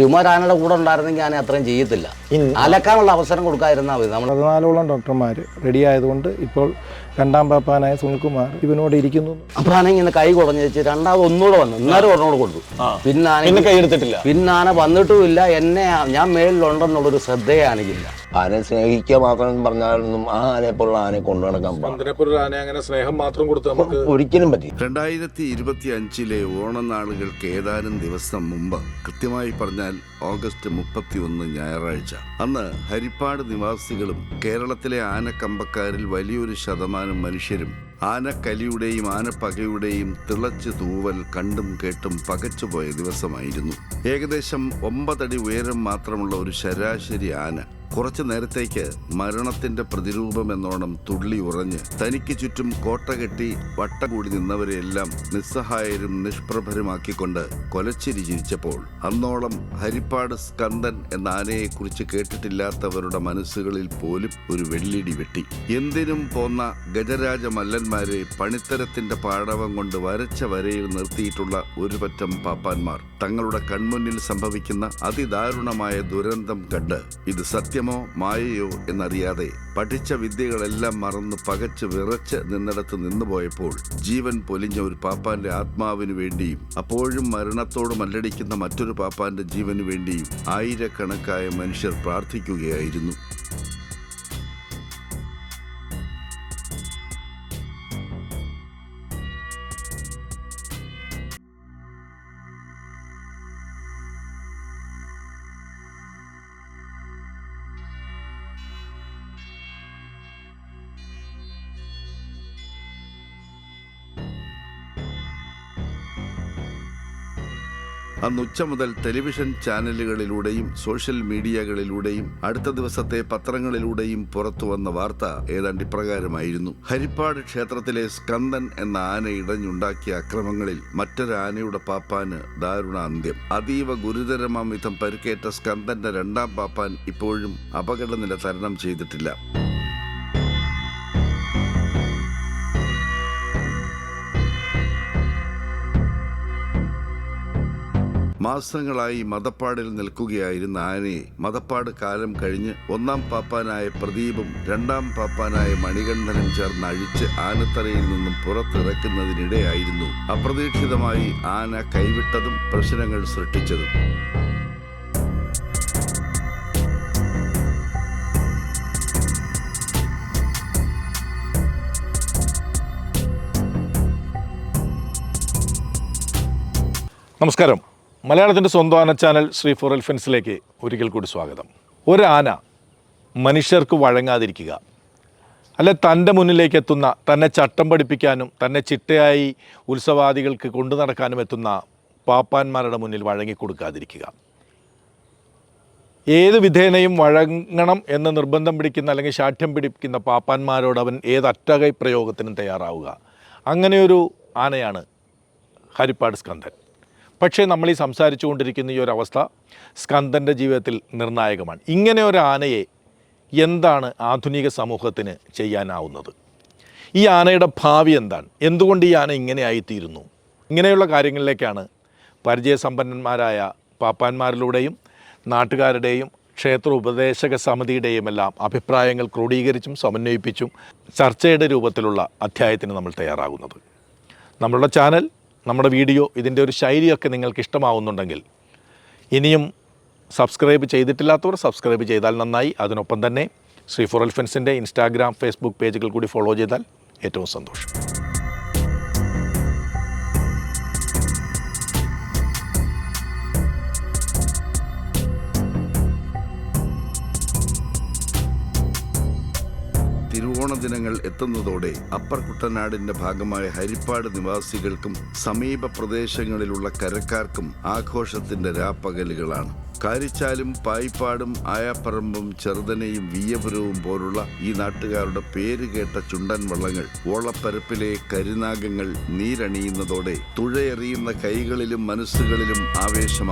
ശിവകുമാരാനയുടെ കൂടെ ഉണ്ടായിരുന്നെങ്കിൽ ഞാൻ അത്രയും ചെയ്യത്തില്ല. അലക്കാനുള്ള അവസരം കൊടുക്കാതിരുന്നാൽ മതി. നമ്മൾ പതിനാലോളം ഡോക്ടർമാർ റെഡി ആയതുകൊണ്ട് ഇപ്പോൾ രണ്ടാം പാപ്പാനായ സുനിൽകുമാർ ഇവനോട് ഇരിക്കുന്നു. അപ്പൊ ആന ഇങ്ങനെ കൈ കുടഞ്ഞു വെച്ച് രണ്ടാമത് ഒന്നുകൂടെ വന്നു. ഇന്നാലും ഒരെണ്ണോട് കൊടുത്തു. പിന്നെ ആന കൈ എടുത്തിട്ടില്ല. പിന്നെ ആന വന്നിട്ടുമില്ല. എന്നെ ഞാൻ മേളിലുണ്ടെന്നുള്ളൊരു ശ്രദ്ധയെ ആനയ്ക്കില്ല ആനയെ സ്നേഹിക്കുക മാത്രം പറഞ്ഞാലൊന്നും ആ ആനയെ പോലുള്ള ആനയെ കൊണ്ടു നടക്കാൻ പാടില്ല. അതിനെപ്പോലൊരു ആന അങ്ങനെ സ്നേഹം മാത്രം കൊടുത്ത് നമുക്ക് ഒരിക്കലും പറ്റി രണ്ടായിരത്തി ഇരുപത്തി അഞ്ചിലെ ഓണനാളുകൾക്ക് ഏതാനും ദിവസം മുമ്പ് കൃത്യമായി പറഞ്ഞാൽ ഓഗസ്റ്റ് മുപ്പത്തി ഒന്ന് ഞായറാഴ്ച. അന്ന് ഹരിപ്പാട് നിവാസികളും കേരളത്തിലെ ആനക്കമ്പക്കാരിൽ വലിയൊരു ശതമാനം മനുഷ്യരും ആനക്കലിയുടെയും ആനപ്പകയുടെയും തിളച്ചു തൂവൽ കണ്ടും കേട്ടും പകച്ചുപോയ ദിവസമായിരുന്നു. ഏകദേശം ഒമ്പതടി ഉയരം മാത്രമുള്ള ഒരു ശരാശരി ആന കുറച്ചു നേരത്തേക്ക് മരണത്തിന്റെ പ്രതിരൂപം എന്നോണം തുള്ളി ഉറഞ്ഞ് തനിക്ക് ചുറ്റും കോട്ട കെട്ടി വട്ടം കൂടി നിന്നവരെയെല്ലാം നിസ്സഹായരും നിഷ്പ്രഭരുമാക്കിക്കൊണ്ട് കൊലച്ചിരി ചിരിച്ചപ്പോൾ അന്നോളം ഹരിപ്പാട് സ്കന്ദൻ എന്ന ആനയെക്കുറിച്ച് കേട്ടിട്ടില്ലാത്തവരുടെ മനസ്സുകളിൽ പോലും ഒരു വെള്ളിടി വെട്ടി. എന്തിനും പോന്ന ഗജരാജ മല്ലന്മാരെ പണിത്തരത്തിന്റെ പാടവം കൊണ്ട് വരച്ച വരയിൽ നിർത്തിയിട്ടുള്ള ഒരു പറ്റം പാപ്പാന്മാർ തങ്ങളുടെ കൺമുന്നിൽ സംഭവിക്കുന്ന അതിദാരുണമായ ദുരന്തം കണ്ട് ഇത് സത്യമോ മായയോ എന്നറിയാതെ പഠിച്ച വിദ്യകളെല്ലാം മറന്ന് പകച്ച് വിറച്ച് നിന്നിടത്ത് നിന്നുപോയപ്പോൾ ജീവൻ പൊലിഞ്ഞ ഒരു പാപ്പാന്റെ ആത്മാവിനു വേണ്ടിയും അപ്പോഴും മരണത്തോട് മല്ലടിക്കുന്ന മറ്റൊരു പാപ്പാന്റെ ജീവനു വേണ്ടിയും ആയിരക്കണക്കായ മനുഷ്യർ പ്രാർത്ഥിക്കുകയായിരുന്നു. അന്ന് ഉച്ച മുതൽ ടെലിവിഷൻ ചാനലുകളിലൂടെയും സോഷ്യൽ മീഡിയകളിലൂടെയും അടുത്ത ദിവസത്തെ പത്രങ്ങളിലൂടെയും പുറത്തു വന്ന വാർത്ത ഏതാണ്ട് ഇപ്രകാരമായിരുന്നു. ഹരിപ്പാട് ക്ഷേത്രത്തിലെ സ്കന്ദൻ എന്ന ആന ഇടഞ്ഞുണ്ടാക്കിയ അക്രമങ്ങളിൽ മറ്റൊരു ആനയുടെ പാപ്പാന് ദാരുണ അന്ത്യം. അതീവ ഗുരുതരമാം വിധം പരിക്കേറ്റ സ്കന്ദന്റെ രണ്ടാം പാപ്പാൻ ഇപ്പോഴും അപകടനില തരണം ചെയ്തിട്ടില്ല. മാസങ്ങളായി മതപ്പാടിൽ നിൽക്കുകയായിരുന്ന ആനയെ മതപ്പാട് കാലം കഴിഞ്ഞ് ഒന്നാം പാപ്പാനായ പ്രദീപും രണ്ടാം പാപ്പാനായ മണികണ്ഠനും ചേർന്ന് അഴിച്ച് ആനത്തറയിൽ നിന്നും പുറത്തിറക്കുന്നതിനിടെയായിരുന്നു അപ്രതീക്ഷിതമായി ആന കൈവിട്ടതും പ്രശ്നങ്ങൾ സൃഷ്ടിച്ചതും. നമസ്കാരം. മലയാളത്തിന്റെ സ്വന്തം ആന ചാനൽ ശ്രീ ഫോർ എൽഫൻസിലേക്ക് ഒരിക്കൽ കൂടി സ്വാഗതം. ഒരാന മനുഷ്യർക്ക് വഴങ്ങാതിരിക്കുക. അല്ല തന്റെ മുന്നിലേക്ക് എത്തുന്ന തന്നെ ചട്ടം പഠിപ്പിക്കാനും തന്നെ ചിട്ടയായി ഉത്സവാദികൾക്ക് കൊണ്ടു നടക്കാനും എത്തുന്ന പാപ്പാന്മാരുടെ മുന്നിൽ വഴങ്ങിക്കൊടുക്കാതിരിക്കുക. ഏത് വിധേനയും വഴങ്ങണം എന്ന് നിർബന്ധം പിടിക്കുന്ന അല്ലെങ്കിൽ ശാഠ്യം പിടിക്കുന്ന പാപ്പാന്മാരോട് അവൻ ഏത് അറ്റകൈ പ്രയോഗത്തിനും തയ്യാറാവുക. അങ്ങനെയൊരു ആനയാണ് ഹരിപ്പാട് സ്കന്ദൻ പക്ഷേ നമ്മൾ ഈ സംസാരിച്ചു കൊണ്ടിരിക്കുന്ന ഈ ഒരു അവസ്ഥ സ്കന്ദന്റെ ജീവിതത്തിൽ നിർണായകമാണ്. ഇങ്ങനെ ഒരു ആനയെ എന്താണ് ആധുനിക സമൂഹത്തിന് ചെയ്യാനാവുന്നത്? ഈ ആനയുടെ ഭാവി എന്താണ്? എന്തുകൊണ്ട് ഈ ആന ഇങ്ങനെ ആയിത്തീരുന്നു ഇങ്ങനെയുള്ള കാര്യങ്ങളിലേക്കാണ് പരിചയസമ്പന്നന്മാരായ പാപ്പാന്മാരിലൂടെയും നാട്ടുകാരുടെയും ക്ഷേത്ര ഉപദേശക സമിതിയുടെയും എല്ലാം അഭിപ്രായങ്ങൾ ക്രോഡീകരിച്ചും സമന്വയിപ്പിച്ചും ചർച്ചയുടെ രൂപത്തിലുള്ള അധ്യായത്തിന് നമ്മൾ തയ്യാറാകുന്നത്. നമ്മളുടെ ചാനൽ നമ്മുടെ വീഡിയോ ഇതിന്റെ ഒരു ശൈലിയൊക്കെ നിങ്ങൾക്ക് ഇഷ്ടമാവുന്നുണ്ടെങ്കിൽ ഇനിയും സബ്സ്ക്രൈബ് ചെയ്തിട്ടില്ലാത്തവർ സബ്സ്ക്രൈബ് ചെയ്താൽ നന്നായി. അതിനൊപ്പം തന്നെ ശ്രീ ഫുറൽഫൻസിന്റെ ഇൻസ്റ്റാഗ്രാം ഫേസ്ബുക്ക് പേജുകൾ കൂടി ഫോളോ ചെയ്താൽ ഏറ്റവും സന്തോഷം. ദിനങ്ങൾ എത്തുന്നതോടെ അപ്പർ കുട്ടനാടിന്റെ ഭാഗമായ ഹരിപ്പാട് നിവാസികൾക്കും സമീപ പ്രദേശങ്ങളിലുള്ള കരക്കാർക്കും ആഘോഷത്തിന്റെ രാപ്പകലുകളാണ്. കാരിച്ചാലും പായിപ്പാടും ആയാപ്പറമ്പും ചെറുതനയും വീയപുരവും പോലുള്ള ഈ നാട്ടുകാരുടെ പേര് കേട്ട ചുണ്ടൻ വള്ളങ്ങൾ ഓളപ്പരപ്പിലെ കരിനാഗങ്ങൾ നീരണിയുന്നതോടെ തുഴയെറിയുന്ന കൈകളിലും മനസ്സുകളിലും ആവേശം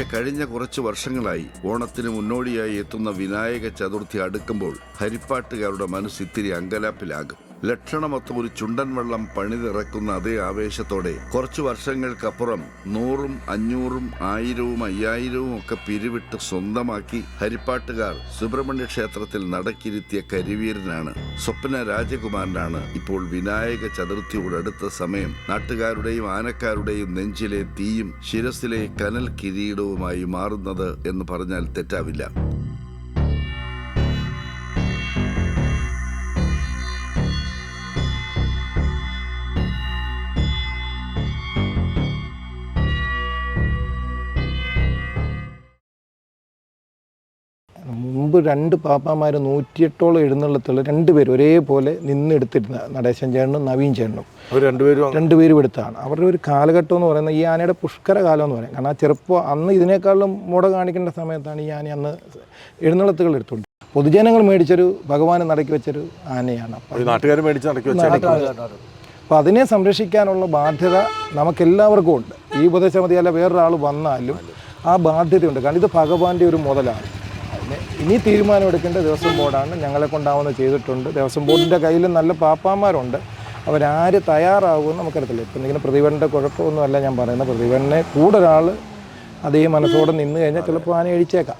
പക്ഷെ കഴിഞ്ഞ കുറച്ച് വർഷങ്ങളായി ഓണത്തിന് മുന്നോടിയായി എത്തുന്ന വിനായക ചതുർത്ഥി അടുക്കുമ്പോൾ ഹരിപ്പാട്ടുകാരുടെ മനസ്സ് ഇത്തിരി അങ്കലാപ്പിലാകും. ലക്ഷണമൊത്ത ഒരു ചുണ്ടൻ വെള്ളം പണിതിറക്കുന്ന അതേ ആവേശത്തോടെ കുറച്ചു വർഷങ്ങൾക്കപ്പുറം നൂറും അഞ്ഞൂറും ആയിരവും അയ്യായിരവും ഒക്കെ പിരിവിട്ട് സ്വന്തമാക്കി ഹരിപ്പാട്ടുകാർ സുബ്രഹ്മണ്യ ക്ഷേത്രത്തിൽ നടക്കിരുത്തിയ കരിവീരനാണ്. സ്വപ്ന രാജകുമാരനാണ് ഇപ്പോൾ വിനായക ചതുർത്ഥിയോടടുത്ത സമയം. നാട്ടുകാരുടെയും ആനക്കാരുടെയും നെഞ്ചിലെ തീയും ശിരസിലെ കനൽ കിരീടവുമായി മാറുന്നത് എന്ന് പറഞ്ഞാൽ തെറ്റാവില്ല. മുമ്പ് രണ്ട് പാപ്പാമാർ നൂറ്റിയെട്ടോളം എഴുന്നള്ളത്തുള്ള രണ്ടുപേരും ഒരേപോലെ നിന്നെടുത്തിരുന്ന നടേശൻ ചേട്ടനും നവീൻ ചേട്ടനും. രണ്ടുപേരും രണ്ടുപേരും എടുത്താണ്. അവരുടെ ഒരു കാലഘട്ടം എന്ന് പറയുന്നത് ഈ ആനയുടെ പുഷ്കര കാലം എന്ന് പറയും. കാരണം ആ ചെറുപ്പം അന്ന് ഇതിനേക്കാളും മുട കാണിക്കേണ്ട സമയത്താണ് ഈ ആന അന്ന് എഴുന്നള്ളത്തുകൾ എടുത്തുകൊണ്ട് പൊതുജനങ്ങൾ മേടിച്ചൊരു ഭഗവാനെ നടക്കി വെച്ചൊരു ആനയാണ്. നാട്ടുകാർ മേടിച്ച് നടക്കി അപ്പോൾ അതിനെ സംരക്ഷിക്കാനുള്ള ബാധ്യത നമുക്കെല്ലാവർക്കും ഉണ്ട്. ഈ ഉപദേശമതി മതിയല്ല വേറൊരാൾ വന്നാലും ആ ബാധ്യതയുണ്ട്. കാരണം ഇത് ഭഗവാന്റെ ഒരു മുതലാണ്. ഇനി തീരുമാനമെടുക്കേണ്ട ദേവസ്വം ബോർഡാണ്. ഞങ്ങളെ കൊണ്ടാവുന്ന ചെയ്തിട്ടുണ്ട്. ദേവസ്വം ബോർഡിന്റെ കയ്യിൽ നല്ല പാപ്പാന്മാരുണ്ട്. അവരാര് തയ്യാറാകുമെന്ന് നമുക്കറിയത്തില്ല. ഇപ്പം എന്തെങ്കിലും പ്രതിഭന്റെ കുഴപ്പമൊന്നുമല്ല ഞാൻ പറയുന്നത്. പ്രതിഭനെ കൂടെ ഒരാൾ അതേ മനസ്സോടെ നിന്ന് കഴിഞ്ഞാൽ ചിലപ്പോൾ ആന അഴിച്ചേക്കാം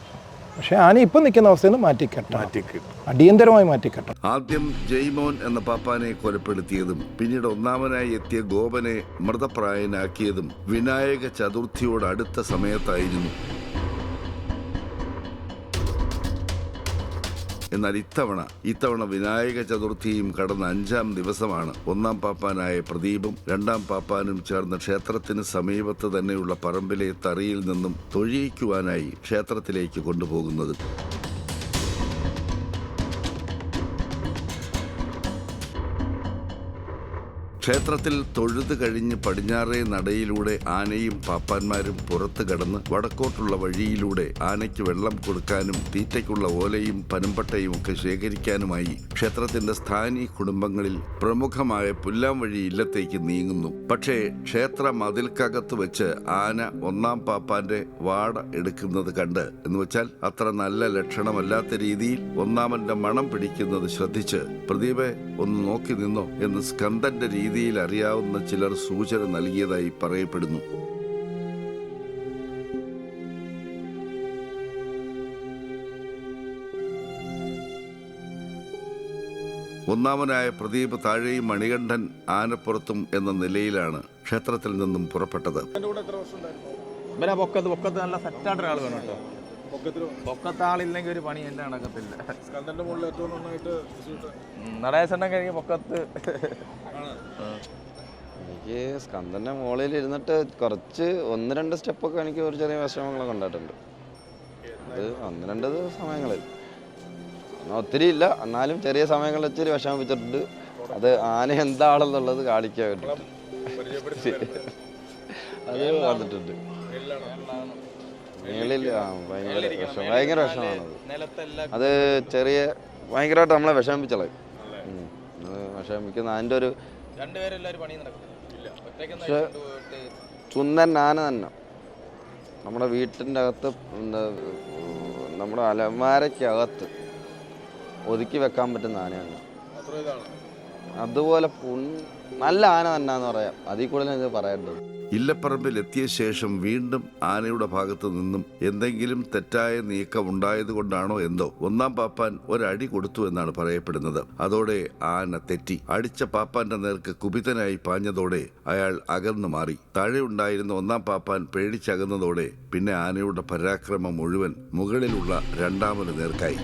പക്ഷേ ആന ഇപ്പം നിൽക്കുന്ന അവസ്ഥയിൽ നിന്ന് മാറ്റിക്കെട്ടാം. മാറ്റിക്ക് അടിയന്തരമായി മാറ്റിക്കെട്ടാം ആദ്യം ജയ്മോൻ എന്ന പാപ്പാനെ കൊലപ്പെടുത്തിയതും പിന്നീട് ഒന്നാമനായി എത്തിയ ഗോപനെ മൃതപ്രായനാക്കിയതും വിനായക ചതുർത്ഥിയോട് അടുത്ത സമയത്തായിരുന്നു എന്നാൽ ഇത്തവണ ഇത്തവണ വിനായക ചതുർത്ഥിയും കടന്ന അഞ്ചാം ദിവസമാണ്. ഒന്നാം പാപ്പാനായ പ്രദീപും രണ്ടാം പാപ്പാനും ചേർന്ന് ക്ഷേത്രത്തിന് സമീപത്ത് തന്നെയുള്ള പറമ്പിലെ തറിയിൽ നിന്നും തൊഴിയിക്കുവാനായി ക്ഷേത്രത്തിലേക്ക് കൊണ്ടുപോകുന്നത്. ക്ഷേത്രത്തിൽ തൊഴുത് കഴിഞ്ഞ് പടിഞ്ഞാറേ നടയിലൂടെ ആനയും പാപ്പാന്മാരും പുറത്തു കടന്ന് വടക്കോട്ടുള്ള വഴിയിലൂടെ ആനയ്ക്ക് വെള്ളം കൊടുക്കാനും തീറ്റയ്ക്കുള്ള ഓലയും പനമ്പട്ടയും ഒക്കെ ശേഖരിക്കാനുമായി ക്ഷേത്രത്തിന്റെ സ്ഥാനീയ കുടുംബങ്ങളിൽ പ്രമുഖമായ പുല്ലാം വഴി ഇല്ലത്തേക്ക് നീങ്ങുന്നു. പക്ഷേ ക്ഷേത്ര മതിൽക്കകത്ത് വെച്ച് ആന ഒന്നാം പാപ്പാന്റെ വാട എടുക്കുന്നത് കണ്ട് എന്ന് വെച്ചാൽ അത്ര നല്ല ലക്ഷണമല്ലാത്ത രീതിയിൽ ഒന്നാമന്റെ മണം പിടിക്കുന്നത് ശ്രദ്ധിച്ച് പ്രദീപെ ഒന്ന് നോക്കി നിന്നോ എന്ന് സ്കന്ദന്റെ രീതിയിൽ അറിയാവുന്ന ചിലർ സൂചന നൽകിയതായി പറയപ്പെടുന്നു. ഒന്നാമനായ പ്രദീപ് താഴെയും മണികണ്ഠൻ ആനപ്പുറത്തും എന്ന നിലയിലാണ് ക്ഷേത്രത്തിൽ നിന്നും പുറപ്പെട്ടത്. ഇവരെ പൊക്കത്ത് പൊക്കത്ത് നല്ല സെറ്റായിട്ട് ഒരാൾ വേണം കേട്ടോ. പൊക്കത്ത് ആളില്ലെങ്കിൽ ഒരു പണി എന്റെ നടക്കത്തില്ല. നടേശണ്ണം കഴിഞ്ഞ് പൊക്കത്ത് എനിക്ക് സ്കന്ദന്റെ മുകളിൽ ഇരുന്നിട്ട് കുറച്ച് ഒന്ന് രണ്ട് സ്റ്റെപ്പൊക്കെ എനിക്ക് ഒരു ചെറിയ വിഷമങ്ങളൊക്കെ ഉണ്ടായിട്ടുണ്ട്. അത് ഒന്ന് രണ്ട് സമയങ്ങളിൽ ഒത്തിരി ഇല്ല. എന്നാലും ചെറിയ സമയങ്ങളിൽ ഇച്ചിരി വിഷമിപ്പിച്ചിട്ടുണ്ട്. അത് ആന എന്താണെന്നുള്ളത് കാണിക്കാൻ വേണ്ടിയിട്ട്. അത് വന്നിട്ടുണ്ട്. ഭയങ്കര വിഷമാണ് അത്. ചെറിയ ഭയങ്കരമായിട്ട് നമ്മളെ വിഷമിപ്പിച്ചളയും. അത് വിഷമിക്കുന്ന അതിന്റെ ഒരു പക്ഷേ- ചുന്നൻ ആന തന്നെ. നമ്മുടെ വീട്ടിന്റെ അകത്ത് എന്താ നമ്മുടെ അലമാരയ്ക്കകത്ത് ഒതുക്കി വെക്കാൻ പറ്റുന്ന ആനയാണ് അതുപോലെ പുൺ നല്ല ആന തന്നെ എന്ന് പറയാം. അതിൽ കൂടുതൽ ഇത് പറയേണ്ടത് ഇല്ലപ്പറമ്പിൽ എത്തിയ ശേഷം വീണ്ടും ആനയുടെ ഭാഗത്തു നിന്നും എന്തെങ്കിലും തെറ്റായ നീക്കം ഉണ്ടായതുകൊണ്ടാണോ എന്തോ ഒന്നാം പാപ്പാൻ ഒരടി കൊടുത്തു എന്നാണ് പറയപ്പെടുന്നത്. അതോടെ ആന തെറ്റി. അടിച്ച പാപ്പാന്റെ നേർക്ക് കുപിതനായി പാഞ്ഞതോടെ അയാൾ അകന്നു മാറി. താഴെ ഉണ്ടായിരുന്ന ഒന്നാം പാപ്പാൻ പേടിച്ചകന്നതോടെ പിന്നെ ആനയുടെ പരാക്രമം മുഴുവൻ മുകളിലുള്ള രണ്ടാമന് നേർക്കായി.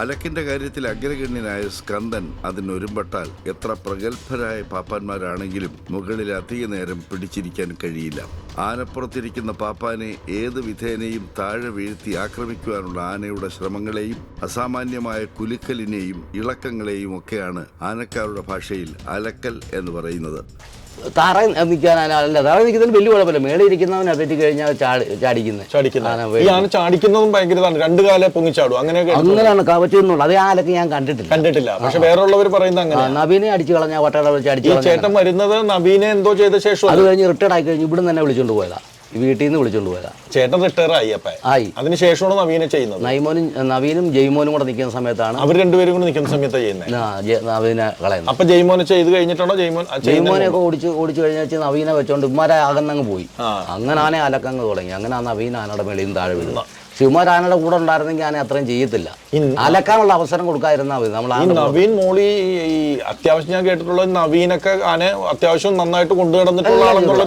അലക്കിന്റെ കാര്യത്തിൽ അഗ്രഗണ്യനായ സ്കന്ദൻ അതിനൊരുമ്പെട്ടാൽ എത്ര പ്രഗത്ഭരായ പാപ്പാന്മാരാണെങ്കിലും മുകളിൽ അധിക നേരം പിടിച്ചിരിക്കാൻ കഴിയില്ല. ആനപ്പുറത്തിരിക്കുന്ന പാപ്പാനെ ഏത് വിധേനയും താഴെ വീഴ്ത്തി ആക്രമിക്കുവാനുള്ള ആനയുടെ ശ്രമങ്ങളെയും അസാമാന്യമായ കുലുക്കലിനെയും ഇളക്കങ്ങളെയും ഒക്കെയാണ് ആനക്കാരുടെ ഭാഷയിൽ അലക്കൽ എന്ന് പറയുന്നത്. തറ നിൽക്കാനല്ല തറ നിൽക്കുന്നതിന് വലിയ കുഴപ്പമില്ല. മേളിൽ ഇരിക്കുന്നവനെ പറ്റി കഴിഞ്ഞാൽ ചാടി ചാടിക്കുന്നത് ചാടിക്കുന്നത് ഭയങ്കര രണ്ട് കാലെ പൊങ്ങിച്ചാടും. അങ്ങനെയൊക്കെ അങ്ങനെയാണ് കവച്ചെന്നുള്ളു അതേ ആലൊക്കെ ഞാൻ കണ്ടിട്ടില്ല. കണ്ടിട്ടില്ല. പക്ഷെ വേറെയുള്ളവർ പറയുന്നത് അങ്ങനെ നബീനെ അടിച്ചു കളഞ്ഞ വെച്ച് അടിച്ചു ചേട്ടൻ വരുന്നത് നബീനെ എന്തോ ചെയ്ത ശേഷം അത് കഴിഞ്ഞ് റിട്ടയർഡ് ആയി കഴിഞ്ഞ് ഇവിടുന്ന് തന്നെ വിളിച്ചോണ്ട് പോയതാ. ഈ വീട്ടിൽ നിന്ന് വിളിച്ചോണ്ട് പോയതാ. ചേട്ടൻ റിട്ടയർ ആയി അപ്പ. ആയി. അതിനുശേഷമാണ് നവീനെ ചെയ്യുന്നത്? നൈമോനും നവീനും ജയ്മോനും കൂടെ നിൽക്കുന്ന സമയത്താണ് അവർ രണ്ടുപേരും കൂടെ നിൽക്കുന്ന സമയത്താണ് ചെയ്യുന്നത് നവീനെ കളയുന്നത്. അപ്പൊ ജയ്മോനെ ചെയ്ത് കഴിഞ്ഞിട്ടാണോ ജയ്മോൻ ആ ഒക്കെ ഓടിച്ച് ഓടിച്ചു കഴിഞ്ഞാൽ നവീനെ വെച്ചോണ്ട് ഉമ്മാരെ അകന്നങ്ങ് പോയി. അങ്ങനെ ആനെ അലക്കങ്ങ് തുടങ്ങി. അങ്ങനെ ആ നവീൻ ആനയുടെ മേളിൽ നിന്ന് താഴെ വീഴുന്നു ശിവമാർ ആനയുടെ കൂടെ ഉണ്ടായിരുന്നെങ്കിൽ ഞാൻ അത്രയും ചെയ്യത്തില്ല. അലക്കാനുള്ള അവസരം കൊടുക്കാതിരുന്നാൽ മതി. നമ്മൾ ഈ നവീൻ മോളി ഈ അത്യാവശ്യം ഞാൻ കേട്ടിട്ടുള്ളത് നവീനൊക്കെ ആനെ അത്യാവശ്യം നന്നായിട്ട് കൊണ്ടു നടന്നിട്ടുള്ള ആളെന്നുള്ള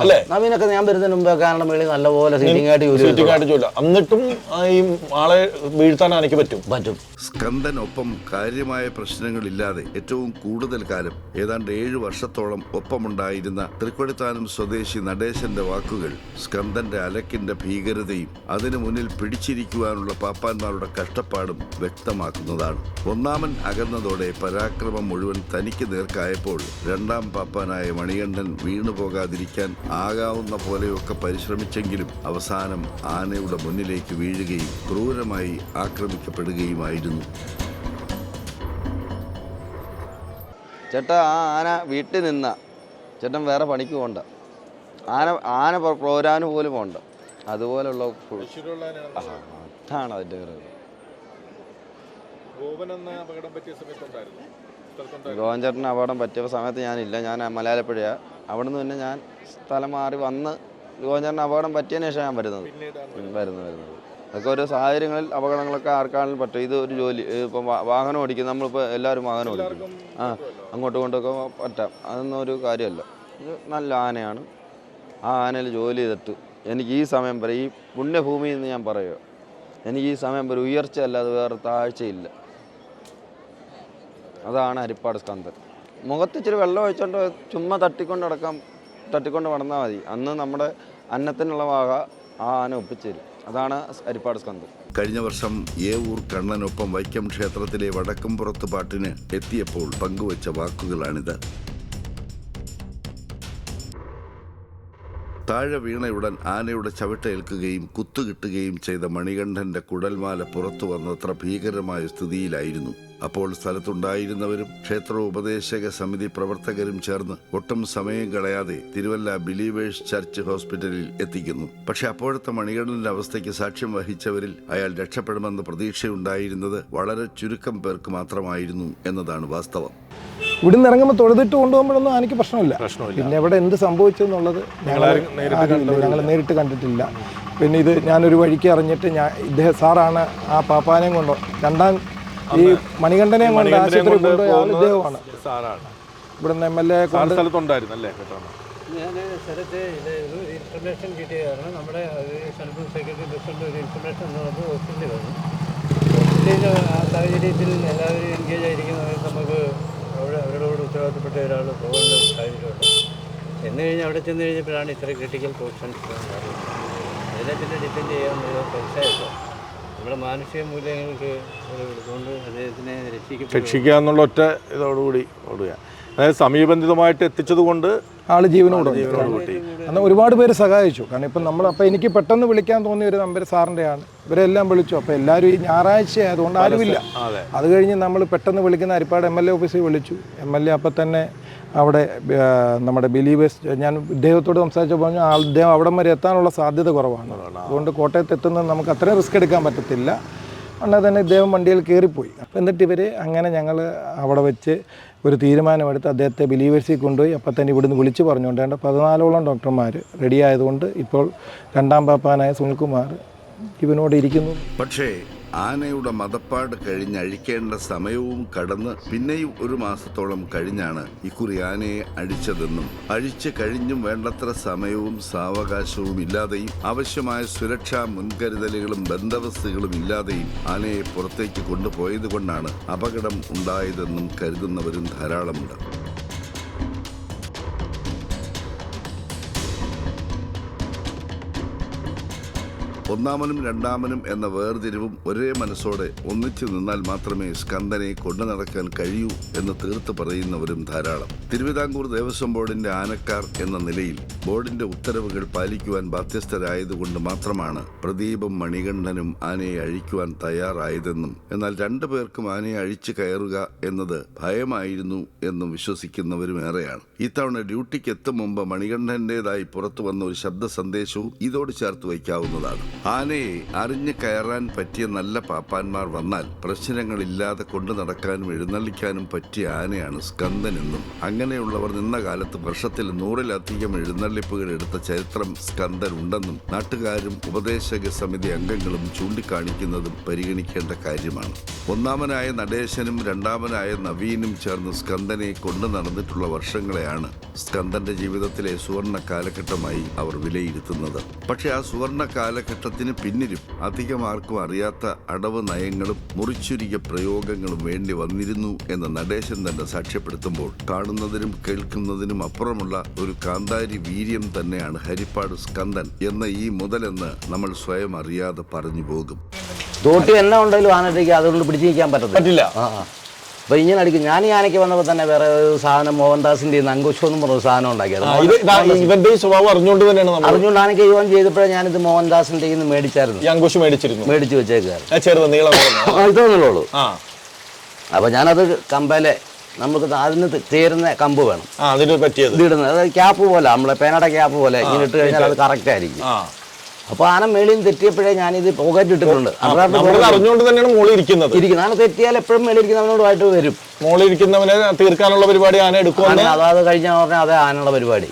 അല്ലേ? നവീനൊക്കെ ഞാൻ വരുന്നതിന് മുമ്പേ കാരണം വേണ്ടി നല്ലപോലെ സീറ്റിംഗ് ആയിട്ട് സീറ്റിംഗ് ചെയ്തിട്ടുള്ള- ആയിട്ട് ചോദില്ല എന്നിട്ടും ഈ ആളെ വീഴ്ത്താൻ ആനയ്ക്ക് പറ്റും. പറ്റും. സ്കന്ദനൊപ്പം കാര്യമായ പ്രശ്നങ്ങളില്ലാതെ ഏറ്റവും കൂടുതൽ കാലം ഏതാണ്ട് ഏഴു വർഷത്തോളം ഒപ്പമുണ്ടായിരുന്ന തൃക്കൊടിത്താനം സ്വദേശി നടേശന്റെ വാക്കുകൾ സ്കന്ദന്റെ അലക്കിന്റെ ഭീകരതയും അതിനു മുന്നിൽ പിടിച്ചിരിക്കുവാനുള്ള പാപ്പാന്മാരുടെ കഷ്ടപ്പാടും വ്യക്തമാക്കുന്നതാണ്. ഒന്നാമൻ അകന്നതോടെ പരാക്രമം മുഴുവൻ തനിക്ക് നേർക്കായപ്പോൾ രണ്ടാം പാപ്പാനായ മണികണ്ഠൻ വീണുപോകാതിരിക്കാൻ ആകാവുന്ന പോലെയൊക്കെ പരിശ്രമിച്ചെങ്കിലും അവസാനം ആനയുടെ മുന്നിലേക്ക് വീഴുകയും ക്രൂരമായി ആക്രമിക്കപ്പെടുകയുമായിരുന്നു. ചേട്ടാ ആ ആന വീട്ടിൽ നിന്ന ചേട്ടൻ വേറെ പണിക്ക് പോകണ്ട. ആന ആന പോരാന് പോലും പോകണ്ട. അതുപോലുള്ള അതാണ് അതിന്റെ ഒരു ഗോവൻ ചേട്ടന് അപകടം പറ്റിയ സമയത്ത് ഞാനില്ല. ഞാൻ മലയാളപ്പുഴയാണ് അവിടെ നിന്ന് തന്നെ ഞാൻ സ്ഥലം മാറി വന്ന് ഗോവൻ ചേട്ടന് അപകടം പറ്റിയതിന് ശേഷം ഞാൻ വരുന്നത്. വരുന്നു വരുന്നത്. അതൊക്കെ ഓരോ സാഹചര്യങ്ങളിൽ അപകടങ്ങളൊക്കെ ആർക്കാണെങ്കിലും പറ്റും. ഇത് ഒരു ജോലി ഇപ്പം വാഹനം ഓടിക്കും. നമ്മളിപ്പോൾ എല്ലാവരും വാഹനം ഓടിക്കും. ആ അങ്ങോട്ടും ഇങ്ങോട്ടൊക്കെ പറ്റാം. അതൊന്നും ഒരു കാര്യമല്ല. ഇത് നല്ല ആനയാണ്. ആ ആനയിൽ ജോലി ചെയ്തിട്ട് എനിക്ക് ഈ സമയം വരെ ഈ പുണ്യഭൂമിയിൽ നിന്ന് ഞാൻ പറയുക എനിക്ക് ഈ സമയം വരെ ഉയർച്ച അല്ലാതെ വേറെ താഴ്ചയില്ല. അതാണ് ഹരിപ്പാട് സ്കന്ധൻ. മുഖത്ത് ഇച്ചിരി വെള്ളം ഒഴിച്ചോണ്ട് ചുമ്മാ തട്ടിക്കൊണ്ട് അടക്കാം തട്ടിക്കൊണ്ട് നടന്നാൽ മതി. അന്ന് നമ്മുടെ അന്നത്തിനുള്ള വാക ആ ആന ഒപ്പിച്ചേരും. അതാണ് ഹരിപ്പാട് സ്കന്ദ് കഴിഞ്ഞ വർഷം ഏവൂർ കണ്ണനൊപ്പം വൈക്കം ക്ഷേത്രത്തിലെ വടക്കുംപുറത്ത് പാട്ടിന് എത്തിയപ്പോൾ പങ്കുവച്ച വാക്കുകളാണിത്. താഴെ വീണയുടൻ ആനയുടെ ചവിട്ടേൽക്കുകയും കുത്തുകിട്ടുകയും ചെയ്ത മണികണ്ഠന്റെ കുടൽമാല പുറത്തു വന്നത്ര ഭീകരമായ സ്ഥിതിയിലായിരുന്നു. അപ്പോൾ സ്ഥലത്തുണ്ടായിരുന്നവരും ക്ഷേത്ര ഉപദേശക സമിതി പ്രവർത്തകരും ചേർന്ന് ഒട്ടും സമയം കളയാതെ തിരുവല്ല ബിലീവേഴ്സ് ചർച്ച് ഹോസ്പിറ്റലിൽ എത്തിക്കുന്നു. പക്ഷെ അപ്പോഴത്തെ മണികണ്ഠന്റെ അവസ്ഥയ്ക്ക് സാക്ഷ്യം വഹിച്ചവരിൽ അയാൾ രക്ഷപ്പെടുമെന്ന പ്രതീക്ഷയുണ്ടായിരുന്നത് വളരെ ചുരുക്കം പേർക്ക് മാത്രമായിരുന്നു എന്നതാണ് വാസ്തവം. ഇവിടുന്ന് ഇറങ്ങുമ്പോൾ തൊഴുതിട്ട് കൊണ്ടുപോകുമ്പോഴൊന്നും എനിക്ക് പ്രശ്നമില്ല. പ്രശ്നമില്ല. പിന്നെ ഇവിടെ എന്ത് സംഭവിച്ചു എന്നുള്ളത് ഞങ്ങൾ നേരിട്ട് കണ്ടിട്ടില്ല. പിന്നെ ഇത് ഞാനൊരു വഴിക്ക് അറിഞ്ഞിട്ട് ഞാൻ ഇദ്ദേഹം സാറാണ് ആ പാപ്പാനെയും കൊണ്ട് രണ്ടാം ഈ കൊണ്ട് മണികണ്ഠനെ ആശുപത്രി കൊണ്ട് കൊണ്ടുപോയ ആൾ പോകുന്നത് ഇദ്ദേഹമാണ്. സാറാണ്. ഇവിടുന്ന് എം എൽ എ സ്ഥലത്തുണ്ടായിരുന്നു അല്ലേ കേട്ടോ? ഞാൻ സ്ഥലത്ത് ഇത് ഒരു ഇൻഫർമേഷൻ കിട്ടിയ കാരണം നമ്മുടെ സെൻട്രൽ സെക്രട്ടറി പ്രസിഡന്റ് ഒരു ഇൻഫർമേഷൻ തന്നപ്പോൾ ഹോസ്പിറ്റലിൽ വന്നു. ഹോസ്പിറ്റലിൽ ആ സാഹചര്യത്തിൽ എല്ലാവരും എൻഗേജ് ആയിരിക്കുന്ന നമുക്ക് അവിടെ അവരോട് ഉത്തരവാദിത്തപ്പെട്ട ഒരാൾ പോകേണ്ട ഒരു സാഹചര്യമുണ്ട്. ചെന്ന് കഴിഞ്ഞാൽ അവിടെ ചെന്ന് കഴിഞ്ഞപ്പോഴാണ് ഇത്ര ക്രിട്ടിക്കൽ പോർഷൻസ് അതിനെ പിന്നെ ഡിപ്പെൻഡ് ചെയ്യാവുന്ന പൈസയല്ല നമ്മുടെ മാനുഷിക മൂല്യങ്ങൾക്ക് ഒരു ഇതുകൊണ്ട് അദ്ദേഹത്തിനെ രക്ഷിക്കുക എന്നുള്ള ഒറ്റ ഇതോടുകൂടി ഓടുക. അതായത് സമീപന്ധിതമായിട്ട് എത്തിച്ചത് കൊണ്ട് ആൾ ജീവനോട് കിട്ടി. അന്ന് ഒരുപാട് പേര് സഹായിച്ചു. കാരണം ഇപ്പം നമ്മൾ അപ്പോൾ എനിക്ക് പെട്ടെന്ന് വിളിക്കാൻ തോന്നിയ ഒരു നമ്പർ സാറിന്റെയാണ്. ഇവരെല്ലാം വിളിച്ചു. അപ്പോൾ എല്ലാവരും ഈ ഞായറാഴ്ച ആയതുകൊണ്ട് ആരുമില്ല. അത്. കഴിഞ്ഞ് നമ്മൾ പെട്ടെന്ന് വിളിക്കുന്ന ഹരിപ്പാട് എം എൽ എ ഓഫീസിൽ വിളിച്ചു. എം എൽ എ അപ്പം തന്നെ അവിടെ നമ്മുടെ ബിലീവേഴ്സ് ഞാൻ ഇദ്ദേഹത്തോട് സംസാരിച്ചപ്പോൾ പറഞ്ഞു അദ്ദേഹം ഇദ്ദേഹം അവിടം വരെ എത്താനുള്ള സാധ്യത കുറവാണ്. അതുകൊണ്ട് കോട്ടയത്ത് എത്തുന്നത് നമുക്ക് അത്രയും റിസ്ക് എടുക്കാൻ പറ്റത്തില്ല. ഉടനെ തന്നെ ഇദ്ദേഹം വണ്ടിയിൽ കയറിപ്പോയി. അപ്പം എന്നിട്ട് ഇവർ അങ്ങനെ ഞങ്ങൾ അവിടെ വെച്ച് ഒരു തീരുമാനമെടുത്ത് അദ്ദേഹത്തെ ബിലീവേഴ്സിൽ കൊണ്ടുപോയി അപ്പം തന്നെ ഇവിടുന്ന് വിളിച്ച് പറഞ്ഞുകൊണ്ട് വേണ്ട പതിനാലോളം ഡോക്ടർമാർ റെഡി ആയതുകൊണ്ട് ഇപ്പോൾ രണ്ടാം പാപ്പാനായ സുനിൽകുമാർ ഇവനോട് ഇരിക്കുന്നു. പക്ഷേ ആനയുടെ മതപ്പാട് കഴിഞ്ഞഴിക്കേണ്ട സമയവും കടന്ന് പിന്നെയും ഒരു മാസത്തോളം കഴിഞ്ഞാണ് ഇക്കുറി ആനയെ അഴിച്ചതെന്നും അഴിച്ച് കഴിഞ്ഞും വേണ്ടത്ര സമയവും സാവകാശവും ഇല്ലാതെയും ആവശ്യമായ സുരക്ഷാ മുൻകരുതലുകളും ബന്ധവസ്തുകളും ഇല്ലാതെയും ആനയെ പുറത്തേക്ക് കൊണ്ടുപോയത് കൊണ്ടാണ് അപകടം ഉണ്ടായതെന്നും കരുതുന്നവരും ധാരാളമുണ്ട്. ഒന്നാമനും രണ്ടാമനും എന്ന വേർതിരിവും ഒരേ മനസ്സോടെ ഒന്നിച്ചു നിന്നാൽ മാത്രമേ സ്കന്ദനെ കൊണ്ടു നടക്കാൻ കഴിയൂ എന്ന് തീർത്ത് പറയുന്നവരും ധാരാളം. തിരുവിതാംകൂർ ദേവസ്വം ബോർഡിന്റെ ആനക്കാർ എന്ന നിലയിൽ ബോർഡിന്റെ ഉത്തരവുകൾ പാലിക്കുവാൻ ബാധ്യസ്ഥരായതുകൊണ്ട് മാത്രമാണ് പ്രദീപും മണികണ്ഠനും ആനയെ അഴിക്കുവാൻ തയ്യാറായതെന്നും എന്നാൽ രണ്ടു പേർക്കും ആനയെ അഴിച്ചു കയറുക എന്നത് ഭയമായിരുന്നു എന്നും വിശ്വസിക്കുന്നവരും ഏറെയാണ്. ഇത്തവണ ഡ്യൂട്ടിക്ക് എത്തും മുമ്പ് മണികണ്ഠന്റേതായി പുറത്തു വന്ന ഒരു ശബ്ദ സന്ദേശവും ഇതോട് ചേർത്ത് വയ്ക്കാവുന്നതാണ്. ആനയെ അറിഞ്ഞു കയറാൻ പറ്റിയ നല്ല പാപ്പാന്മാർ വന്നാൽ പ്രശ്നങ്ങളില്ലാതെ കൊണ്ടു നടക്കാനും എഴുന്നള്ളിക്കാനും പറ്റിയ ആനയാണ് സ്കന്ദനെന്നും അങ്ങനെയുള്ളവർ നിന്ന കാലത്ത് വർഷത്തിൽ നൂറിലധികം എഴുന്നള്ളിപ്പുകൾ എടുത്ത ചരിത്രം സ്കന്ദൻ ഉണ്ടെന്നും നാട്ടുകാരും ഉപദേശക സമിതി അംഗങ്ങളും ചൂണ്ടിക്കാണിക്കുന്നതും പരിഗണിക്കേണ്ട കാര്യമാണ്. ഒന്നാമനായ നടേശനും രണ്ടാമനായ നവീനും ചേർന്ന് സ്കന്ദനെ കൊണ്ടു നടന്നിട്ടുള്ള വർഷങ്ങളെയാണ് സ്കന്ദന്റെ ജീവിതത്തിലെ സുവർണ കാലഘട്ടമായി അവർ വിലയിരുത്തുന്നത്. പക്ഷേ ആ സുവർണ കാലഘട്ടത്തിന് പിന്നിലും അധികം ആർക്കും അറിയാത്ത അടവ് നയങ്ങളും മുറിച്ചുരുക്കിയ പ്രയോഗങ്ങളും വേണ്ടി വന്നിരുന്നു എന്ന നടേശൻ തന്നെ സാക്ഷ്യപ്പെടുത്തുമ്പോൾ കാണുന്നതിനും കേൾക്കുന്നതിനും അപ്പുറമുള്ള ഒരു കാന്താരി വീര്യം തന്നെയാണ് ഹരിപ്പാട് സ്കന്ദൻ എന്ന ഈ മുതലെന്ന് നമ്മൾ സ്വയം അറിയാതെ പറഞ്ഞു പോകും. തോട്ടി എല്ലാം ഉണ്ടെങ്കിലും ആനയ്ക്ക് അതുകൊണ്ട് പിടിച്ചു നിൽക്കാൻ പറ്റത്തില്ല. അപ്പൊ ഇങ്ങനെ അടിക്കും. ഞാൻ ഈ ആനയ്ക്ക് വന്നപ്പോൾ തന്നെ വേറെ ഒരു സാധനം മോഹൻദാസിന്റെ അങ്കുശം എന്ന് പറഞ്ഞ സാധനം ഉണ്ടാക്കിയത് ഇവന്റെ സ്വഭാവം അറിഞ്ഞുകൊണ്ട് തന്നെയാണ് അറിഞ്ഞുകൊണ്ട് ചെയ്തപ്പോഴേ ഞാനിത് മോഹൻദാസിന്റെ നിന്ന് മേടിച്ചായിരുന്നു. അങ്കുശ് മേടിച്ചിരുന്നു. മേടിച്ച് വെച്ചേക്കായിരുന്നു ചെറുത് നീളം. ഇതൊന്നുള്ളൂ ഞാനത് കമ്പലെ നമുക്ക് അതിന് ചേരുന്ന കമ്പ് വേണം. അതിന് പറ്റിയത്. അത് ക്യാപ്പ് പോലെ നമ്മളെ പേനയുടെ ക്യാപ്പ് പോലെ ഇങ്ങനെ ഇട്ട് കഴിഞ്ഞാൽ അത് കറക്റ്റ് ആയിരിക്കും. അപ്പൊ ആന മേളിൽ തെറ്റിയപ്പോഴേ ഞാനിത് പോക്കറ്റ് ഇട്ടിട്ടുണ്ട്. അറിഞ്ഞുകൊണ്ട് തന്നെയാണ് മോളിൽ ഇരിക്കുന്നത്. ഇരിക്കുന്നത്. ആന തെറ്റിയാൽ എപ്പോഴും മേളിൽ ഇരിക്കുന്നവനോടുമായിട്ട് വരും. മോളിൽ ഇരിക്കുന്നവനെ തീർക്കാനുള്ള പരിപാടി ആന എടുക്കും അതാത് കഴിഞ്ഞ പറഞ്ഞാൽ അതേ ആനയുടെ പരിപാടി.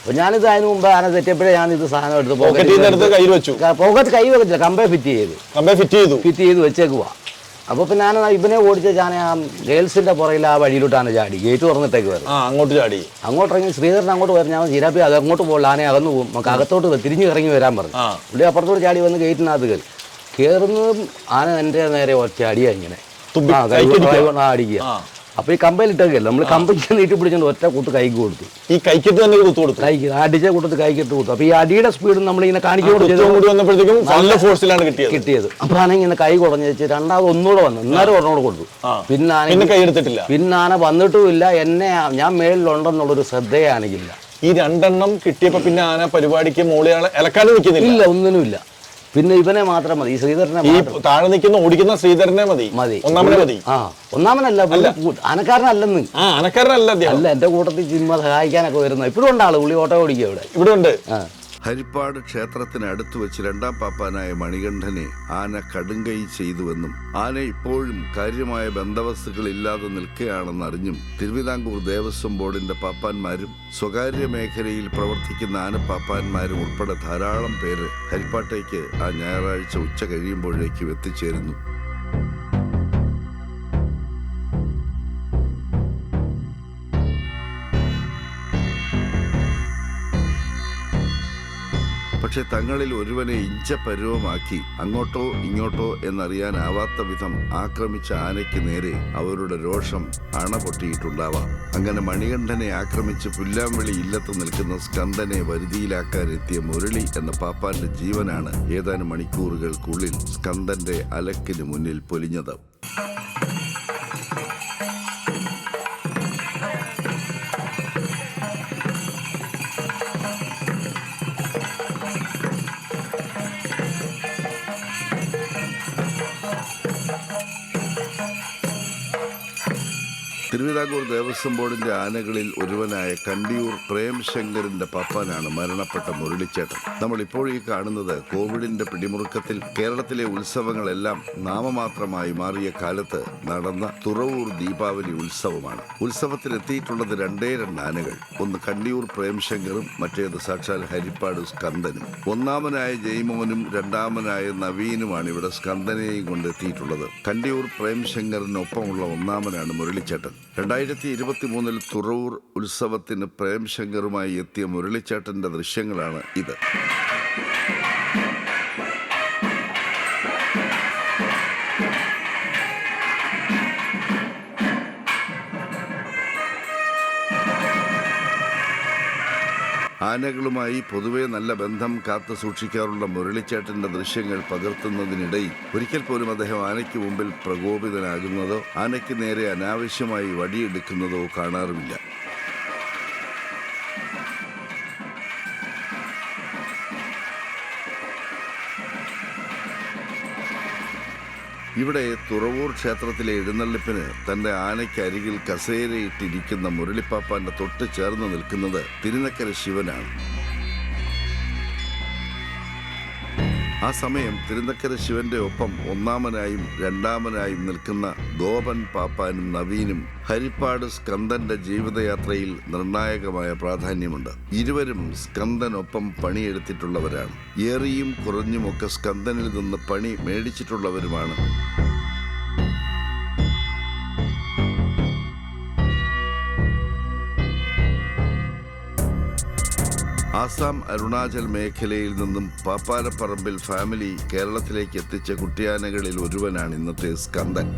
അപ്പൊ ഞാനിത് അതിന് മുമ്പ് ആന തെറ്റിയപ്പോഴേ ഞാൻ ഇത് സാധനം എടുത്ത് പോക്കറ്റ് കൈ കയ്യിൽ വെച്ചു. പോക്കറ്റ് കൈ വെച്ചില്ല കമ്പേ ഫിറ്റ് ചെയ്ത്. കമ്പേ ഫിറ്റ് ചെയ്തു. ഫിറ്റ് ചെയ്ത് വെച്ചേക്കുവാ. അപ്പോൾ പിന്നെ ഞാൻ ഇവനെ ഓടിച്ച ഞാൻ ആ ഗേൾസിന്റെ പുറകിൽ ആ വഴിയിലോട്ടാണ് ചാടി. ഗേറ്റ് തുറന്നിട്ടേക്ക് വരും. ആ അങ്ങോട്ട് ചാടി. അങ്ങോട്ട് ഇറങ്ങി ശ്രീധരൻ അങ്ങോട്ട് വരും. ഞാൻ ജീരാപ്പി അത് അങ്ങോട്ട് പോകില്ല ആനെ അകന്നു പോകും. നമുക്ക് അകത്തോട്ട്. തിരിഞ്ഞ് ഇറങ്ങി വരാൻ പറഞ്ഞു. പുള്ളി അപ്പുറത്തോട്ട് ചാടി വന്ന് ഗേറ്റിനകത്ത് കയറി. കയറുന്നതും ആന എന്റെ നേരെ ഒറ്റ അടിയാ ഇങ്ങനെ. ആ, അടിക്കുക. ആ, അടിക്കുക ആ. അപ്പൊ ഈ കമ്പയിലിട്ടേക്കല്ല നമ്മൾ കമ്പയ്ക്ക് നീട്ടി പിടിച്ചോണ്ട് ഒറ്റ കൂട്ട് കൈക്ക് കൊടുത്തു. ഈ കൈക്കിട്ട് തന്നെ കുത്തു കൊടുത്തു. കൈക്ക് അടിച്ച കൂട്ടത്ത് കൈക്കിട്ട് കൊടുത്തു. അപ്പൊ ഈ അടിയുടെ സ്പീഡ് നമ്മൾ ഇങ്ങനെ കാണിക്കുമ്പോൾ നല്ല ഫോഴ്സിലാണ് കിട്ടിയത്. കിട്ടിയത്. അപ്പൊ ആണെങ്കിൽ ഇങ്ങനെ കൈ കുടഞ്ഞു വെച്ച് രണ്ടാമത് ഒന്നുകൂടെ വന്നു. എന്നാലും ഒരെണ്ണോട് കൊടുത്തു. പിന്നെ കൈ എടുത്തിട്ടില്ല. പിന്നെ വന്നിട്ടുമില്ല. എന്നെ ഞാൻ മേളിലുണ്ടെന്നുള്ളൊരു ശ്രദ്ധയാണെങ്കിൽ ഈ രണ്ടെണ്ണം കിട്ടിയപ്പോ പിന്നെ ആന പരിപാടിക്ക് മോളിയാളെ ഇളക്കാനും നിൽക്കുന്നില്ല. ഇല്ല ഒന്നിനുമില്ല. പിന്നെ ഇവനെ മാത്രം മതി ഈ ശ്രീധരനെ ഈ മാത്രം. താഴെ നിൽക്കുന്ന ഓടിക്കുന്ന ശ്രീധരനെ മതി. മതി. ഒന്നാമനെ മതി. ആ ഒന്നാമനല്ല പുള്ളി അനക്കാരനല്ല ആനക്കാരനല്ലെന്ന്. ആ ആനക്കാരനല്ല അദ്ദേഹം. അല്ല എന്റെ കൂട്ടത്തിൽ ജിമ്മ സഹായിക്കാനൊക്കെ വരുന്ന? ഇപ്പോഴും ഉണ്ടാൾ പുള്ളി ഓട്ടോ ഓടിക്കുക ഇവിടെ. ഇവിടെ ഉണ്ട്. ആ. ഹരിപ്പാട് ക്ഷേത്രത്തിന് അടുത്ത് വെച്ച് രണ്ടാം പാപ്പാനായ മണികണ്ഠനെ ആന കടുങ്കൈ ചെയ്തുവെന്നും ആന ഇപ്പോഴും കാര്യമായ ബന്ധവസ്തുക്കൾ ഇല്ലാതെ നിൽക്കുകയാണെന്നറിഞ്ഞും തിരുവിതാംകൂർ ദേവസ്വം ബോർഡിന്റെ പാപ്പാന്മാരും സ്വകാര്യ മേഖലയിൽ പ്രവർത്തിക്കുന്ന ആന പാപ്പാന്മാരും ഉൾപ്പെടെ ധാരാളം പേര് ഹരിപ്പാട്ടേക്ക് ആ ഞായറാഴ്ച ഉച്ച കഴിയുമ്പോഴേക്കും എത്തിച്ചേരുന്നു. പക്ഷെ തങ്ങളിൽ ഒരുവനെ ഇഞ്ചപരുവമാക്കി അങ്ങോട്ടോ ഇങ്ങോട്ടോ എന്നറിയാനാവാത്ത വിധം ആക്രമിച്ച ആനയ്ക്ക് നേരെ അവരുടെ രോഷം അണ പൊട്ടിയിട്ടുണ്ടാവാം അങ്ങനെ മണികണ്ഠനെ ആക്രമിച്ച് പുല്ലാമ്പളി ഇല്ലത്ത് നിൽക്കുന്ന സ്കന്ദനെ വരുതിയിലാക്കാനെത്തിയ മുരളി എന്ന പാപ്പാന്റെ ജീവനാണ് ഏതാനും മണിക്കൂറുകൾക്കുള്ളിൽ സ്കന്ദന്റെ അലക്കിന് മുന്നിൽ പൊലിഞ്ഞത്. തിരുവിതാംകൂർ ദേവസ്വം ബോർഡിന്റെ ആനകളിൽ ഒരുവനായ കണ്ടിയൂർ പ്രേംശങ്കറിന്റെ പപ്പനാണ് മരണപ്പെട്ട മുരളിച്ചേട്ടൻ. നമ്മൾ ഇപ്പോൾ ഈ കാണുന്നത് കോവിഡിന്റെ പിടിമുറുക്കത്തിൽ കേരളത്തിലെ ഉത്സവങ്ങളെല്ലാം നാമമാത്രമായി മാറിയ കാലത്ത് നടന്ന തുറവൂർ ദീപാവലി ഉത്സവമാണ്. ഉത്സവത്തിനെത്തിയിട്ടുള്ളത് രണ്ടേ രണ്ട് ആനകൾ. ഒന്ന് കണ്ടിയൂർ പ്രേംശങ്കറും മറ്റേത് സാക്ഷാൽ ഹരിപ്പാട് സ്കന്ദനും. ഒന്നാമനായ ജയ്മോനും രണ്ടാമനായ നവീനുമാണ് ഇവിടെ സ്കന്ദനെയും കൊണ്ടെത്തിയിട്ടുള്ളത്. കണ്ടിയൂർ പ്രേംശങ്കറിനൊപ്പമുള്ള ഒന്നാമനാണ് മുരളിച്ചേട്ടൻ. രണ്ടായിരത്തി ഇരുപത്തി മൂന്നിൽ തുറവൂർ ഉത്സവത്തിന് പ്രേംശങ്കറുമായി എത്തിയ മുരളിച്ചേട്ടന്റെ ദൃശ്യങ്ങളാണ് ഇത്. ആനകളുമായി പൊതുവെ നല്ല ബന്ധം കാത്തു സൂക്ഷിക്കാറുള്ള മുരളിച്ചേട്ടന്റെ ദൃശ്യങ്ങൾ പകർത്തുന്നതിനിടയിൽ ഒരിക്കൽ പോലും അദ്ദേഹം ആനയ്ക്ക് മുമ്പിൽ പ്രകോപിതനാകുന്നതോ ആനയ്ക്ക് നേരെ അനാവശ്യമായി വടിയെടുക്കുന്നതോ കാണാറുമില്ല. ഇവിടെ തുറവൂർ ക്ഷേത്രത്തിലെ എഴുന്നള്ളിപ്പിന് തന്റെ ആനയ്ക്കരികിൽ കസേരയിട്ടിരിക്കുന്ന മുരളിപ്പാപ്പാന്റെ തൊട്ട് ചേർന്ന് നിൽക്കുന്നത് തിരുനക്കര ശിവനാണ്. ആ സമയം തിരുനക്കര ശിവന്റെ ഒപ്പം ഒന്നാമനായും രണ്ടാമനായും നിൽക്കുന്ന ഗോപൻ പാപ്പാനും നവീനും ഹരിപ്പാട് സ്കന്ദന്റെ ജീവിതയാത്രയിൽ നിർണായകമായ പ്രാധാന്യമുണ്ട്. ഇരുവരും സ്കന്ദനൊപ്പം പണിയെടുത്തിട്ടുള്ളവരാണ്. ഏറിയും കുറഞ്ഞുമൊക്കെ സ്കന്ദനിൽ നിന്ന് പണി മേടിച്ചിട്ടുള്ളവരുമാണ്. ആസാം അരുണാചൽ മേഖലയിൽ നിന്നും പാപ്പാരപ്പറമ്പിൽ ഫാമിലി കേരളത്തിലേക്ക് എത്തിച്ച കുട്ടിയാനകളിൽ ഒരുവനാണ് ഇന്നത്തെ സ്കന്ദൻ.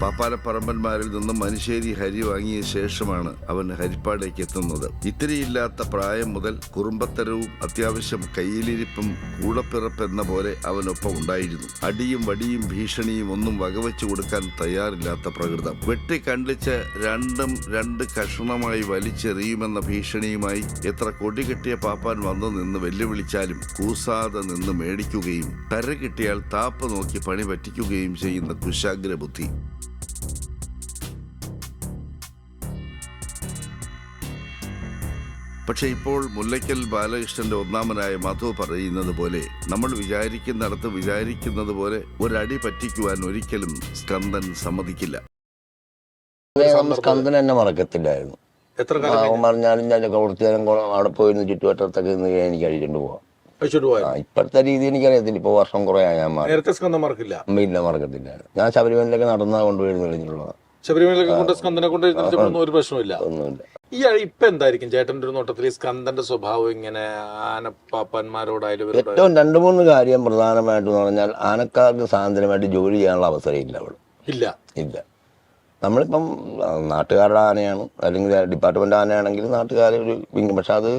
പാപ്പാരപ്പറമ്പന്മാരിൽ നിന്നും മനുശ്ശേരി ഹരി വാങ്ങിയ ശേഷമാണ് അവൻ ഹരിപ്പാടേക്ക് എത്തുന്നത്. ഇത്തിരിയില്ലാത്ത പ്രായം മുതൽ കുറുമ്പത്തരവും അത്യാവശ്യം കയ്യിലിരിപ്പും കൂടപ്പിറപ്പ് എന്ന പോലെ അവനൊപ്പം ഉണ്ടായിരുന്നു. അടിയും വടിയും ഭീഷണിയും ഒന്നും വകവെച്ചു കൊടുക്കാൻ തയ്യാറില്ലാത്ത പ്രകൃതം. വെട്ടിക്കണ്ടിച്ച് രണ്ടും രണ്ട് കഷണമായി വലിച്ചെറിയുമെന്ന ഭീഷണിയുമായി എത്ര കൊടികെട്ടിയ പാപ്പാൻ വന്നു നിന്ന് വെല്ലുവിളിച്ചാലും കൂസാതെ നിന്ന് മേടിക്കുകയും കര കിട്ടിയാൽ താപ്പ് നോക്കി പണി പറ്റിക്കുകയും ചെയ്യുന്ന കുശാഗ്ര ബുദ്ധി പക്ഷെ ഇപ്പോൾ മുല്ലയ്ക്കൽ ബാലകൃഷ്ണന്റെ ഒന്നാമനായ മധു പറയുന്നത് പോലെ നമ്മൾ വിചാരിക്കുന്നിടത്ത് വിചാരിക്കുന്നത് പോലെ ഒരടി പറ്റിക്കുവാൻ ഒരിക്കലും സ്കന്ദൻ സമ്മതിക്കില്ല. സ്കന്ദൻ എന്നെ മറക്കത്തില്ലായിരുന്നു. പറഞ്ഞാലും ഞാൻ കുറച്ചു നേരം കൊ- അവിടെ പോയിരുന്നു ചുറ്റുവട്ടത്തൊക്കെ നിന്ന് എനിക്ക് അഴിച്ചിട്ട് പോവാം. ഇപ്പോഴത്തെ രീതി എനിക്കറിയത്തില്ല. ഇപ്പൊ വർഷം കുറെ ആയാൽ മറക്കില്ല. ഇല്ല മറക്കത്തില്ല. ഞാൻ ശബരിമലയിലൊക്കെ നടന്നാ കൊണ്ടുപോയിരുന്നു കഴിഞ്ഞിട്ടുള്ളത് ശബരിമലയൊക്കെ കൊണ്ട് സ്കന്ദനെ കൊണ്ട് എഴുന്നേറ്റപ്പോഴൊന്നും ഒരു പ്രശ്നമില്ല ഈ ഇപ്പൊ എന്തായിരിക്കും ചേട്ടന്റെ ഒരു നോട്ടത്തിൽ ഈ സ്കന്ദന്റെ സ്വഭാവം ഇങ്ങനെ ആനപ്പാപ്പന്മാരോടായാലും ഏറ്റവും രണ്ട് മൂന്ന് കാര്യം പ്രധാനമായിട്ട് പറഞ്ഞാൽ ആനക്കാർക്ക് സ്വാതന്ത്ര്യമായിട്ട് ജോലി ചെയ്യാനുള്ള അവസരം ഇല്ല അവിടെ ഇല്ല. ഇല്ല. നമ്മളിപ്പം നാട്ടുകാരുടെ ആനയാണ്. അല്ലെങ്കിൽ ഡിപ്പാർട്ട്മെന്റ് ആനയാണെങ്കിൽ നാട്ടുകാരെ ഒരു വിങ്ങും. പക്ഷെ അത്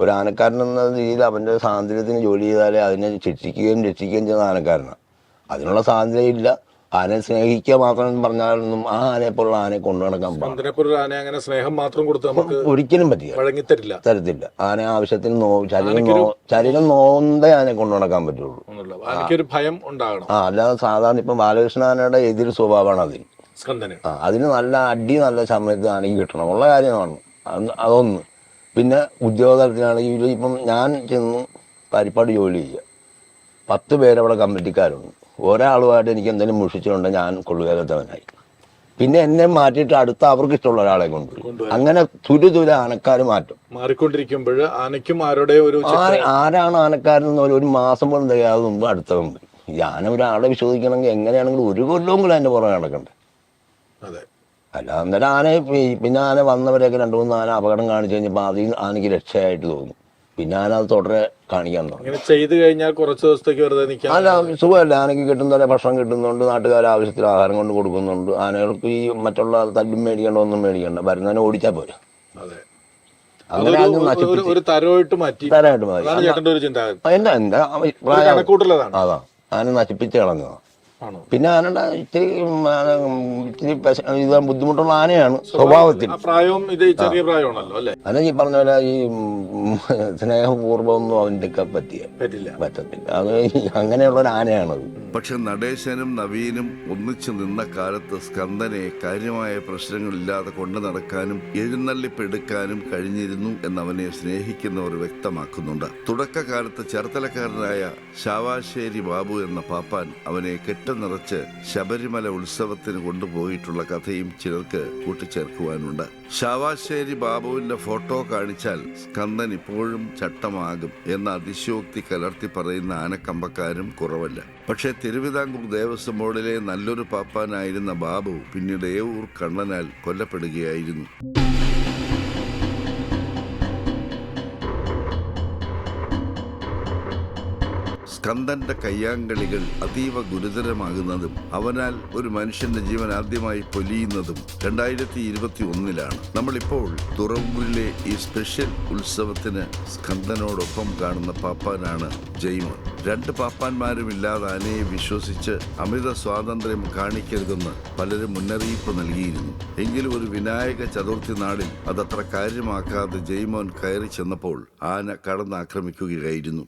ഒരു ആനക്കാരൻ എന്ന രീതിയിൽ അവന്റെ സ്വാതന്ത്ര്യത്തിന് ജോലി ചെയ്താലേ അതിനെ ശിക്ഷിക്കുകയും രക്ഷിക്കുകയും ചെയ്യുന്ന ആനക്കാരനാണ്. അതിനുള്ള സ്വാതന്ത്ര്യം ഇല്ല ആനയെ സ്നേഹിക്കുക മാത്രം പറഞ്ഞാലൊന്നും ആ ആനയെ പോലുള്ള ആനയെ കൊണ്ടു നടക്കാൻ ആന അങ്ങനെ സ്നേഹം മാത്രം കൊടുത്ത് നമുക്ക് ഒരിക്കലും പറ്റില്ല. വഴങ്ങിത്തരില്ല. തരത്തില്ല. ആന ആവശ്യത്തിന് നോ ശരീരം ശരീരം നോന്തേ ആനയെ കൊണ്ടു നടക്കാൻ പറ്റുള്ളൂ. ഭയം ഉണ്ടാകണം. ആ അല്ലാതെ സാധാരണ ഇപ്പം ബാലകൃഷ്ണ ആനയുടെ എതിർ സ്വഭാവമാണ് അതിന് ആ അതിന് നല്ല അടി നല്ല സമയത്ത് ആണെങ്കിൽ കിട്ടണം. ഉള്ള കാര്യമാണ്. അത് അതൊന്ന്. പിന്നെ ഉദ്യോഗതലത്തിലാണെങ്കിൽ ഇപ്പം ഞാൻ ചെന്ന് പരിപ്പാട് ജോലി ചെയ്യുക. പത്ത് പേരവിടെ കമ്മിറ്റിക്കാരുണ്ട്. ഒരാളുമായിട്ട് എനിക്ക് എന്തെങ്കിലും മുഷിച്ചിട്ടുണ്ടെങ്കിൽ ഞാൻ കൊള്ളുകയില്ലാത്തവനായി പിന്നെ എന്നെ മാറ്റിയിട്ട് അടുത്ത അവർക്ക് ഇഷ്ടമുള്ള ഒരാളെ കൊണ്ടുവരും. അങ്ങനെ തുരു തുര ആനക്കാർ മാറ്റും. മാറിക്കൊണ്ടിരിക്കുമ്പോൾ ആനയ്ക്കും ആരുടെ ഒരു ആര- ആരാണ് ആനക്കാരെന്ന് ഒരു- മാസം പോലും തികയാതെ മുമ്പ് അടുത്തവൻ ഞാൻ ഒരാളെ വിശ്വസിക്കണമെങ്കിൽ എങ്ങനെയാണെങ്കിലും ഒരു കൊല്ലവും കൂടെ എന്റെ പുറകെ നടക്കണ്ടേ? അതെ. അല്ല അന്നേരം ആന പിന്നെ ആന വന്നവരെയൊക്കെ രണ്ട് മൂന്ന് ആന അപകടം കാണിച്ചു കഴിഞ്ഞപ്പോൾ അതിൽ ആനയ്ക്ക് രക്ഷയായിട്ട് തോന്നി. പിന്നെ ഞാനത് തുടരെ കാണിക്കാൻ തുടങ്ങി. ചെയ്ത് കഴിഞ്ഞാൽ കുറച്ച് ദിവസത്തേക്ക് വെറുതെ നിൽക്കാം അല്ല സുഖമല്ല. ആനയ്ക്ക് കിട്ടുന്ന ഭക്ഷണം കിട്ടുന്നുണ്ട് നാട്ടുകാർ ആവശ്യത്തിൽ ആഹാരം കൊണ്ട് കൊടുക്കുന്നുണ്ട്. ആനകൾക്ക് ഈ മറ്റുള്ള തല്ലും മേടിക്കേണ്ട ഒന്നും മേടിക്കണ്ട. വരുന്നതിനെ ഓടിച്ചാൽ പോരെ. അതെ. ഒരു- നശിപ്പിച്ച് മാറ്റി. തരമായിട്ട് മാറ്റി. അതാണ് എന്താ എന്താ ഒരു പ്രായം കണക്കൂട്ടലതാണ്. അതാ. ആന നശിപ്പിച്ച് കളഞ്ഞതാണ് പിന്നെ ആനയുടെ ഇത്തിരി ഇത്തിരി ഇത് ബുദ്ധിമുട്ടുള്ള ആനയാണ് സ്വഭാവത്തിൽ. ആ പ്രായവും ഇത് ചെറിയ പ്രായമാണല്ലോ അല്ലേ? അല്ല ഈ പറഞ്ഞ പോലെ ഈ സ്നേഹപൂർവമൊന്നും അവന്റെ ഒക്കെ പറ്റിയ പറ്റില്ല. പറ്റത്തില്ല. അത് അങ്ങനെയുള്ള ഒരു ആനയാണത് പക്ഷെ നടേശനും നവീനും ഒന്നിച്ചു നിന്ന കാലത്ത് സ്കന്ദനെ കാര്യമായ പ്രശ്നങ്ങളില്ലാതെ കൊണ്ടു നടക്കാനും എഴുന്നള്ളിപ്പെടുക്കാനും കഴിഞ്ഞിരുന്നു എന്നവനെ സ്നേഹിക്കുന്നവർ വ്യക്തമാക്കുന്നുണ്ട്. തുടക്കകാലത്ത് ചേർത്തലക്കാരനായ ശാവാശ്ശേരി ബാബു എന്ന പാപ്പാൻ അവനെ കെട്ടുനിറച്ച് ശബരിമല ഉത്സവത്തിന് കൊണ്ടുപോയിട്ടുള്ള കഥയും ചിലർക്ക് കൂട്ടിച്ചേർക്കുവാനുണ്ട്. ശാവാശ്ശേരി ബാബുവിന്റെ ഫോട്ടോ കാണിച്ചാൽ സ്കന്ദൻ ഇപ്പോഴും ചട്ടമാകും എന്ന അതിശയോക്തി കലർത്തി പറയുന്ന ആനക്കമ്പക്കാരും കുറവല്ല. പക്ഷേ തിരുവിതാംകൂർ ദേവസ്വം ബോർഡിലെ നല്ലൊരു പാപ്പാനായിരുന്ന ബാബു പിന്നീട് ഏവൂർ കണ്ണനാൽ കൊല്ലപ്പെടുകയായിരുന്നു. സ്കന്ദന്റെ കയ്യാങ്കളികൾ അതീവ ഗുരുതരമാകുന്നതും അവനാൽ ഒരു മനുഷ്യന്റെ ജീവൻ ആദ്യമായി പൊലിയുന്നതും രണ്ടായിരത്തി ഇരുപത്തി ഒന്നിലാണ് നമ്മളിപ്പോൾ തുറവൂരിലെ ഈ സ്പെഷ്യൽ ഉത്സവത്തിന് സ്കന്ദനോടൊപ്പം കാണുന്ന പാപ്പാനാണ് ജയ്മോൻ. രണ്ട് പാപ്പാന്മാരും ഇല്ലാതെ ആനയെ വിശ്വസിച്ച് അമിത സ്വാതന്ത്ര്യം കാണിക്കരുതെന്ന് പലരും മുന്നറിയിപ്പ് നൽകിയിരുന്നു. എങ്കിലും ഒരു വിനായക ചതുർത്ഥി നാളിൽ അതത്ര കാര്യമാക്കാതെ ജയ്മോൻ കയറി ചെന്നപ്പോൾ ആന കടന്നാക്രമിക്കുകയായിരുന്നു.